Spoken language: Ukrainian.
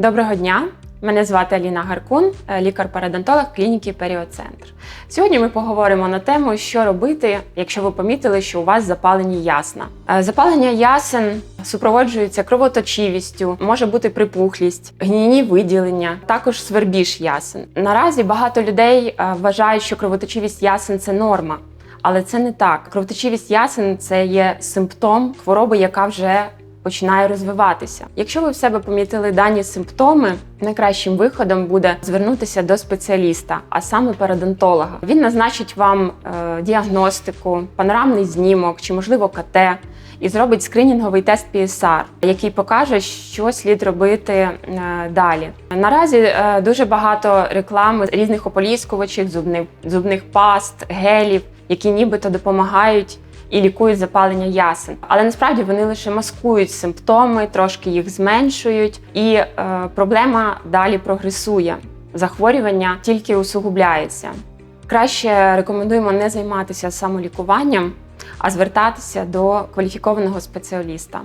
Доброго дня! Мене звати Аліна Гаркун, е, лікар-парадонтолог клініки Періоцентр. Сьогодні ми поговоримо на тему, що робити, якщо ви помітили, що у вас запалені ясна. Е, Запалення ясен супроводжується кровоточивістю, може бути припухлість, гнійні виділення, також свербіж ясен. Наразі багато людей е, вважають, що кровоточивість ясен це норма. Але це не так. Кровоточивість ясен це є симптом хвороби, яка вже починає розвиватися. Якщо ви в себе помітили дані симптоми, найкращим виходом буде звернутися до спеціаліста, а саме парадонтолога. Він назначить вам е, діагностику, панорамний знімок чи, можливо, КТ. І зробить скринінговий тест PSR, який покаже, що слід робити е, далі. Наразі е, дуже багато реклами різних ополіскувачів, зубних, зубних паст, гелів, які нібито допомагають і лікують запалення ясен. Але насправді вони лише маскують симптоми, трошки їх зменшують, і е, проблема далі прогресує. Захворювання тільки усугубляється. Краще рекомендуємо не займатися самолікуванням, а звертатися до кваліфікованого спеціаліста.